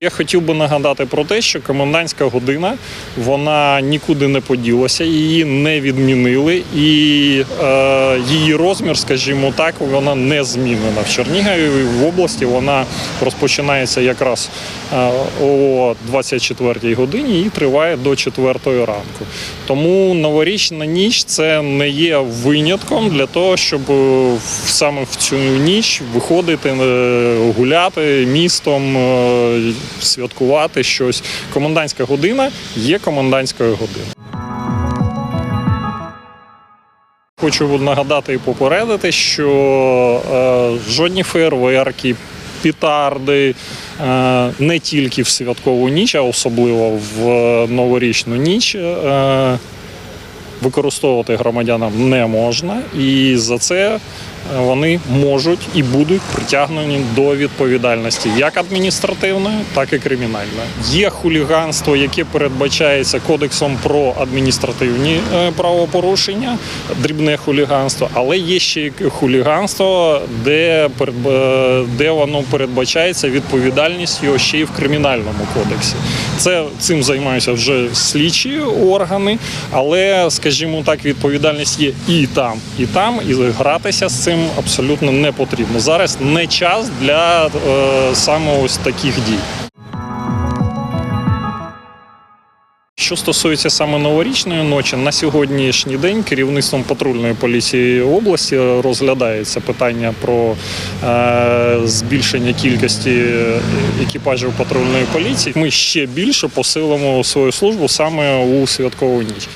Я хотів би нагадати про те, що комендантська година вона нікуди не поділася, її не відмінили, і е, її розмір, скажімо так, вона не змінена. В Чернігові в області вона розпочинається якраз е, о 24 годині і триває до 4 ранку. Тому новорічна ніч це не є винятком для того, щоб е, саме в цю ніч виходити е, гуляти містом, святкувати щось. Комендантська година є комендантською годиною. Хочу нагадати і попередити, що е, жодні фейерверки, пітарди е, не тільки в святкову ніч, а особливо в новорічну ніч. Е, використовувати громадянам не можна, і за це вони можуть і будуть притягнені до відповідальності як адміністративної, так і кримінальної. Є хуліганство, яке передбачається кодексом про адміністративні е, правопорушення, дрібне хуліганство, але є ще хуліганство, де, де воно передбачається відповідальність його ще й в кримінальному кодексі. Це цим займаються вже слідчі органи, але, скажімо так, відповідальність є і там, і там, і гратися з цим абсолютно не потрібно. Зараз не час для е, саме ось таких дій. Що стосується саме новорічної ночі, на сьогоднішній день керівництвом патрульної поліції області розглядається питання про е, збільшення кількості екіпажів патрульної поліції. Ми ще більше посилимо свою службу саме у святкову ніч.